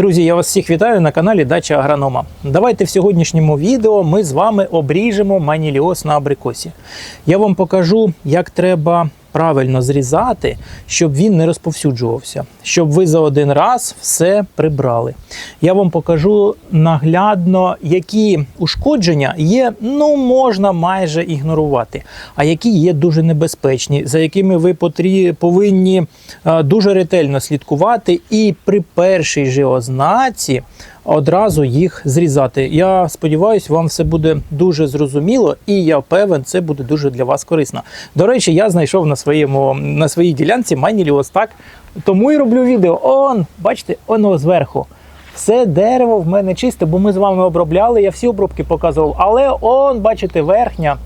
Друзі, я вас всіх вітаю на каналі Дача Агронома. Давайте в сьогоднішньому відео ми з вами обріжемо маніліоз на абрикосі. Я вам покажу, як треба правильно зрізати, щоб він не розповсюджувався, щоб ви за один раз все прибрали. Я вам покажу наглядно, які ушкодження є, ну можна майже ігнорувати, а які є дуже небезпечні, за якими ви потрі... повинні е, дуже ретельно слідкувати і при першій же ознаці одразу їх зрізати. Я сподіваюся, вам все буде дуже зрозуміло, і я певен, це буде дуже для вас корисно. До речі, я знайшов на своєму на своїй ділянці маніліос так. Тому і роблю відео. Он, бачите, воно зверху. Все дерево в мене чисте, бо ми з вами обробляли, я всі обробки показував. Але он, бачите, верхня.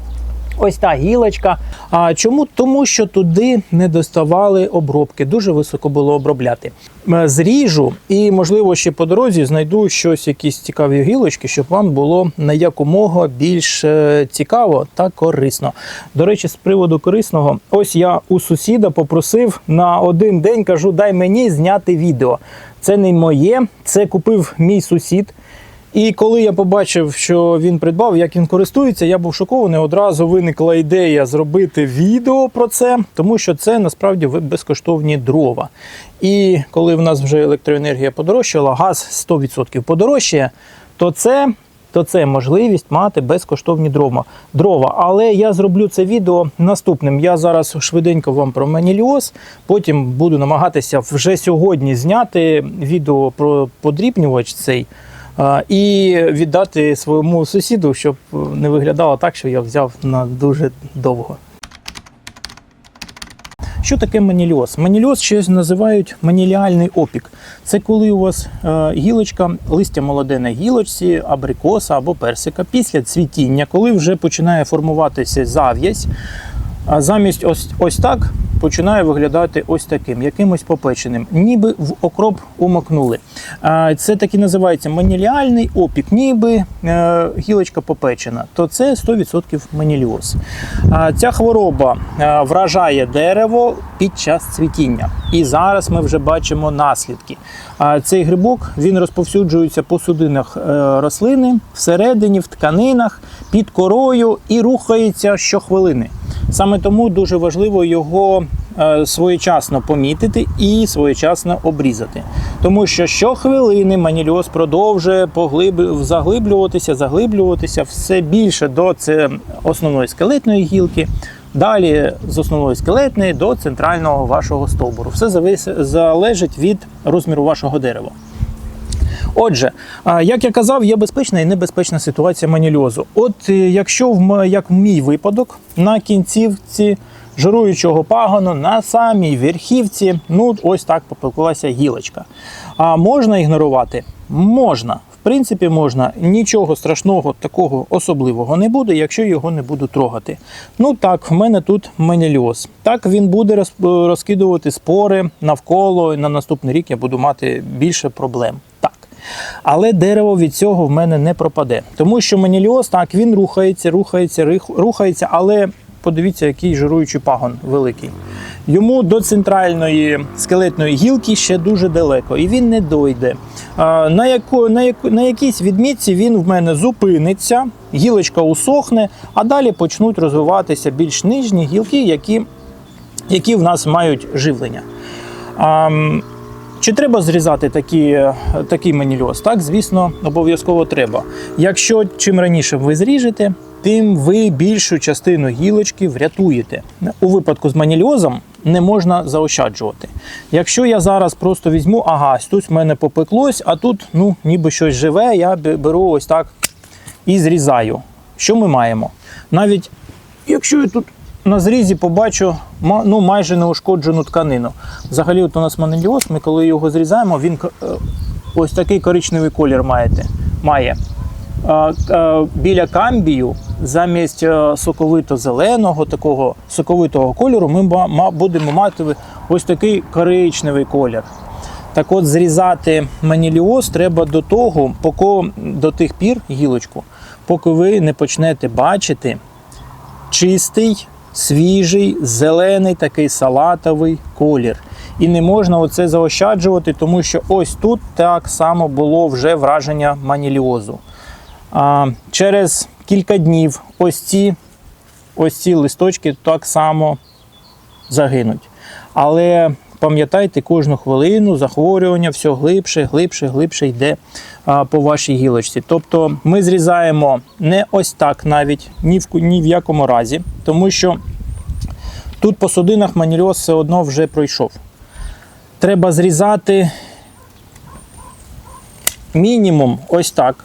Ось та гілочка. А чому? Тому що туди не доставали обробки. Дуже високо було обробляти. Е, Зріжу і, можливо, ще по дорозі знайду щось, якісь цікаві гілочки, щоб вам було на якомога більш е, цікаво та корисно. До речі, з приводу корисного, ось я у сусіда попросив на один день, кажу, дай мені зняти відео. Це не моє, це купив мій сусід. І коли я побачив, що він придбав, як він користується, я був шокований. Одразу виникла ідея зробити відео про це, тому що це насправді безкоштовні дрова. І коли в нас вже електроенергія подорожчала, газ 100% подорожчає, то це. То це можливість мати безкоштовні дрова. дрова. Але я зроблю це відео наступним. Я зараз швиденько вам про маніліоз, потім буду намагатися вже сьогодні зняти відео про подрібнювач цей. І віддати своєму сусіду, щоб не виглядало так, що я взяв на дуже довго. Що таке маніліоз? Маніліоз ще називають маніліальний опік. Це коли у вас е, гілочка, листя молоде на гілочці, абрикоса або персика після цвітіння, коли вже починає формуватися зав'язь, замість ось, ось так починає виглядати ось таким, якимось попеченим, ніби в окроп умокнули. Це так і називається маніліальний опік, ніби е, гілочка попечена. То це 100% маніліоз. Ця хвороба е, вражає дерево під час цвітіння. І зараз ми вже бачимо наслідки. Цей грибок він розповсюджується по судинах е, рослини всередині, в тканинах, під корою і рухається щохвилини. Саме тому дуже важливо його е, своєчасно помітити і своєчасно обрізати. Тому що щохвилини маніліоз продовжує поглиб... заглиблюватися, заглиблюватися все більше до основної скелетної гілки. Далі з основної скелетної до центрального вашого стовбуру. Все залежить від розміру вашого дерева. Отже, як я казав, є безпечна і небезпечна ситуація маніліозу. От е, якщо в як в мій випадок на кінцівці жируючого пагону на самій верхівці, ну ось так попеклася гілочка. А можна ігнорувати? Можна. В принципі, можна. Нічого страшного такого особливого не буде, якщо його не буду трогати. Ну так, в мене тут маніліоз. Так він буде роз- розкидувати спори навколо. і На наступний рік я буду мати більше проблем. Але дерево від цього в мене не пропаде. Тому що маніліоз, так, він рухається, рухається, рухається, але подивіться, який жируючий пагон великий. Йому до центральної скелетної гілки ще дуже далеко, і він не дойде. На, яку, на, яку, на якійсь відмітці він в мене зупиниться, гілочка усохне, а далі почнуть розвиватися більш нижні гілки, які, які в нас мають живлення. Чи треба зрізати такі, такий маніліоз? Так, звісно, обов'язково треба. Якщо чим раніше ви зріжете, тим ви більшу частину гілочки врятуєте. У випадку з маніліозом не можна заощаджувати. Якщо я зараз просто візьму, ага, тут в мене попеклось, а тут ну, ніби щось живе, я беру ось так і зрізаю. Що ми маємо? Навіть якщо я тут на зрізі побачу ну, майже неушкоджену тканину. Взагалі, от у нас манеліоз, ми коли його зрізаємо, він е, ось такий коричневий колір маєте, має. А, Біля камбію замість е, соковито-зеленого, такого соковитого кольору, ми будемо мати ось такий коричневий колір. Так от зрізати маніліоз треба до того, поки до тих пір гілочку, поки ви не почнете бачити чистий, свіжий, зелений такий салатовий колір. І не можна оце заощаджувати, тому що ось тут так само було вже враження маніліозу. А, через кілька днів ось ці, ось ці листочки так само загинуть. Але пам'ятайте, кожну хвилину захворювання все глибше, глибше, глибше йде по вашій гілочці. Тобто ми зрізаємо не ось так навіть, ні в, ні в якому разі, тому що тут по судинах маніліоз все одно вже пройшов. Треба зрізати мінімум ось так.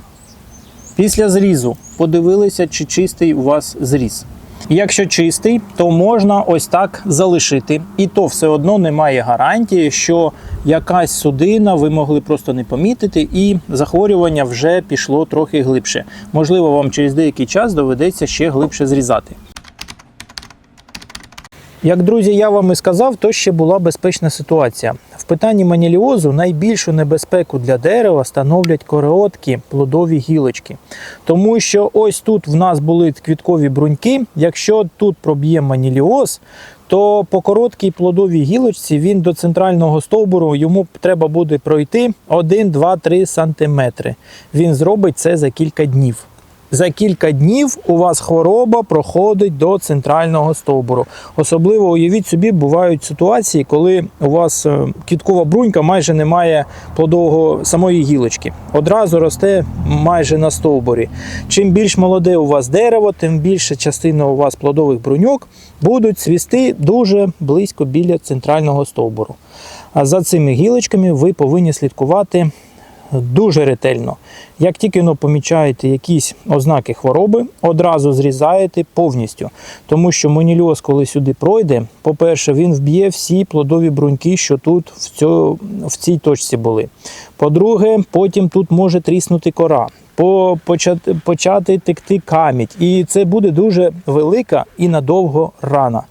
Після зрізу подивилися, чи чистий у вас зріз. Якщо чистий, то можна ось так залишити. І то все одно немає гарантії, що якась судина ви могли просто не помітити, і захворювання вже пішло трохи глибше. Можливо, вам через деякий час доведеться ще глибше зрізати. Як друзі, я вам і сказав, то ще була безпечна ситуація. В питанні маніліозу найбільшу небезпеку для дерева становлять короткі плодові гілочки. Тому що ось тут в нас були квіткові бруньки. Якщо тут проб'є маніліоз, то по короткій плодовій гілочці він до центрального стовбуру йому треба буде пройти 1, 2, 3 сантиметри. Він зробить це за кілька днів. За кілька днів у вас хвороба проходить до центрального стовбуру. Особливо уявіть собі, бувають ситуації, коли у вас е, квіткова брунька майже не має плодового самої гілочки. Одразу росте майже на стовбурі. Чим більш молоде у вас дерево, тим більша частина у вас плодових бруньок будуть цвісти дуже близько біля центрального стовбуру. А за цими гілочками ви повинні слідкувати дуже ретельно. Як тільки ну, помічаєте якісь ознаки хвороби, одразу зрізаєте повністю. Тому що монільоз, коли сюди пройде, по-перше, він вб'є всі плодові бруньки, що тут в, цьо, в цій точці були. По-друге, потім тут може тріснути кора. Почати, почати текти камідь. І це буде дуже велика і надовго рана.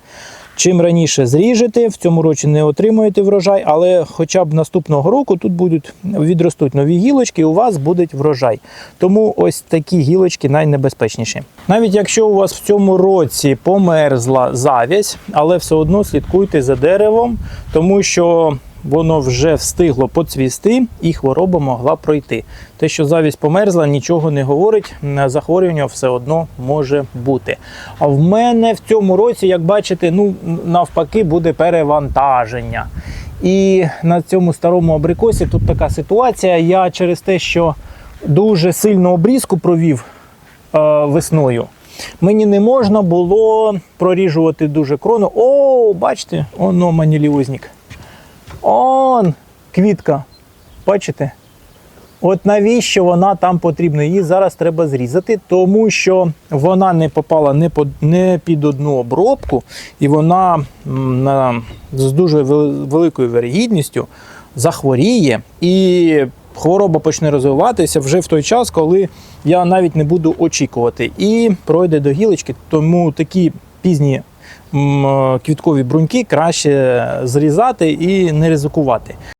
Чим раніше зріжете, в цьому році не отримуєте врожай, але хоча б наступного року тут будуть відростуть нові гілочки, і у вас буде врожай. Тому ось такі гілочки найнебезпечніші. Навіть якщо у вас в цьому році померзла завязь, але все одно слідкуйте за деревом, тому що воно вже встигло поцвісти і хвороба могла пройти. Те, що завість померзла, нічого не говорить, захворювання все одно може бути. А в мене в цьому році, як бачите, ну навпаки, буде перевантаження. І на цьому старому абрикосі тут така ситуація. Я через те, що дуже сильну обрізку провів е, весною. Мені не можна було проріжувати дуже крону. О, бачите, оно маніліозник. Он квітка. Бачите? От навіщо вона там потрібна? Її зараз треба зрізати, тому що вона не попала не, під одну обробку, і вона на, з дуже великою вірогідністю захворіє, і хвороба почне розвиватися вже в той час, коли я навіть не буду очікувати. І пройде до гілочки, тому такі пізні квіткові бруньки краще зрізати і не ризикувати.